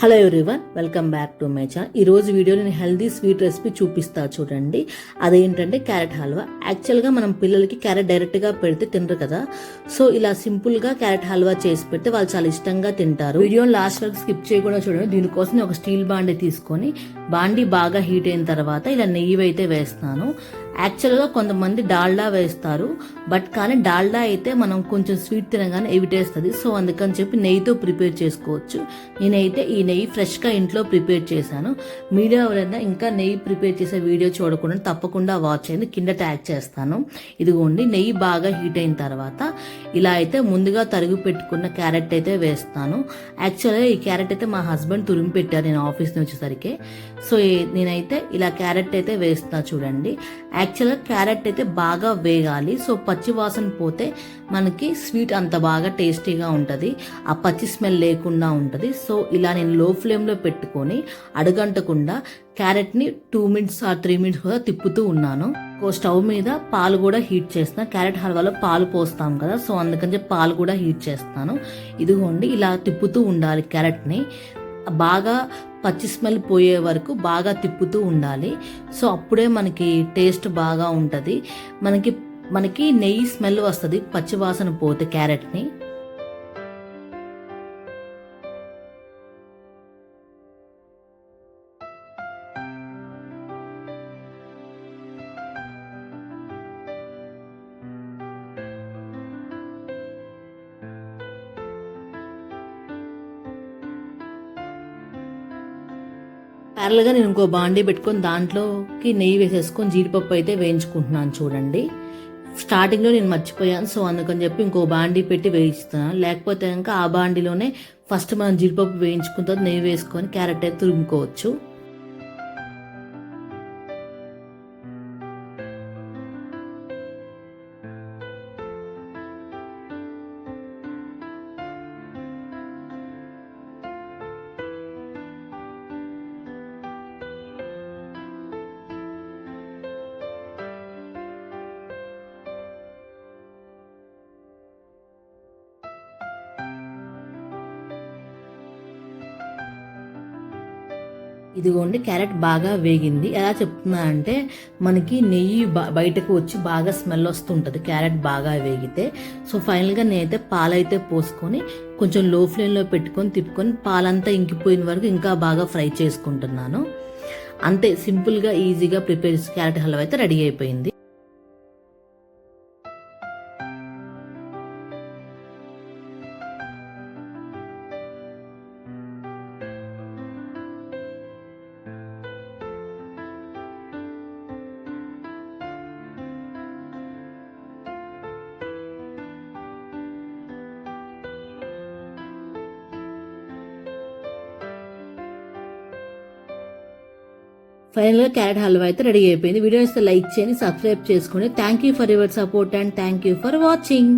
Hello everyone welcome back to మేచా ఈరోజు ఈ రోజు నేను హెల్దీ స్వీట్ రెసిపీ చూపిస్తా చూడండి. అదేంటంటే క్యారెట్ హల్వా యాక్చువల్గా మనం పిల్లలకి క్యారెట్ డైరెక్ట్గా పెడితే తినరు కదా. సో ఇలా సింపుల్గా క్యారెట్ హల్వా చేసి పెడితే వాళ్ళు చాలా ఇష్టంగా తింటారు. వీడియోని లాస్ట్ వరకు స్కిప్ చేయకుండా చూడండి. దీనికోసం ఒక స్టీల్ బాండే తీసుకొని బాండీ బాగా హీట్ అయిన తర్వాత ఇలా నెయ్యి అయితే వేస్తాను. యాక్చువల్గా కొంతమంది డాల్డా వేస్తారు. బట్ కానీ డాల్డా అయితే మనం కొంచెం స్వీట్ తినగానే ఎవిటేస్తుంది సో అందుకని చెప్పి నెయ్యితో ప్రిపేర్ చేసుకోవచ్చు. నేనైతే ఈ నెయ్యి ఫ్రెష్గా ఇంట్లో ప్రిపేర్ చేశాను. మీడియా ఎవరైనా ఇంకా నెయ్యి ప్రిపేర్ చేసే వీడియో చూడకుండా తప్పకుండా వాచ్ చేయండి. కింద ట్యాగ్ చేస్తాను. ఇదిగోండి నెయ్యి బాగా హీట్ అయిన తర్వాత ఇలా అయితే ముందుగా తరుగు పెట్టుకున్న క్యారెట్ అయితే వేస్తాను. యాక్చువల్గా ఈ క్యారెట్ అయితే మా హస్బెండ్ తురిమి పెట్టారు నేను ఆఫీస్ నుంచి వచ్చేసరికి. సో నేనైతే ఇలా క్యారెట్ అయితే వేస్తా చూడండి. యాక్చువల్గా క్యారెట్ అయితే బాగా వేగాలి. సో పచ్చి వాసన పోతే మనకి స్వీట్ అంత బాగా టేస్టీగా ఉంటుంది. ఆ పచ్చి స్మెల్ లేకుండా ఉంటుంది. సో ఇలా నేను లో ఫ్లేమ్లో పెట్టుకొని అడగంటకుండా క్యారెట్ని two minutes or three minutes కూడా తిప్పుతూ ఉన్నాను. ఓ స్టవ్ మీద పాలు కూడా హీట్ చేస్తాను క్యారెట్ హల్వాలో పాలు పోస్తాం కదా సో అందుకని చెప్పి పాలు కూడా హీట్ చేస్తాను. ఇదిగోండి ఇలా తిప్పుతూ ఉండాలి క్యారెట్ని. బాగా పచ్చి స్మెల్ పోయే వరకు బాగా తిప్పుతూ ఉండాలి. సో అప్పుడే మనకి టేస్ట్ బాగా ఉంటుంది. మనకి మనకి నెయ్యి స్మెల్ వస్తుంది పచ్చి వాసన పోతే క్యారెట్ని. ప్యారల్గా నేను ఇంకో బాండీ పెట్టుకొని దాంట్లోకి నెయ్యి వేసేసుకొని జీడిపప్పు అయితే వేయించుకుంటున్నాను చూడండి. స్టార్టింగ్లో నేను మర్చిపోయాను సో అందుకని చెప్పి ఇంకో బాండీ పెట్టి వేయిస్తున్నాను. లేకపోతే కనుక ఆ బాండీలోనే ఫస్ట్ మనం జీడిపప్పు వేయించుకున్న తర్వాత నెయ్యి వేసుకొని క్యారెట్ అయితే తురుముకోవచ్చు. ఇదిగోండి క్యారెట్ బాగా వేగింది. ఎలా చెప్తున్నా అంటే మనకి నెయ్యి బయటకు వచ్చి బాగా స్మెల్ వస్తుంటుంది క్యారెట్ బాగా వేగితే. సో ఫైనల్గా నేనైతే పాలైతే పోసుకొని కొంచెం లో ఫ్లేమ్లో పెట్టుకొని తిప్పుకొని పాలంతా ఇంకిపోయిన వరకు ఇంకా బాగా ఫ్రై చేసుకుంటున్నాను. అంతే సింపుల్గా ఈజీగా ప్రిపేర్ క్యారెట్ హల్వా అయితే రెడీ అయిపోయింది. ఫైనల్గా క్యారెట్ హల్వా అయితే రెడీ అయిపోయింది. వీడియో ఇస్తే లైక్ చేయండి సబ్స్క్రైబ్ చేసుకోండి thank you for your support and thank you for watching.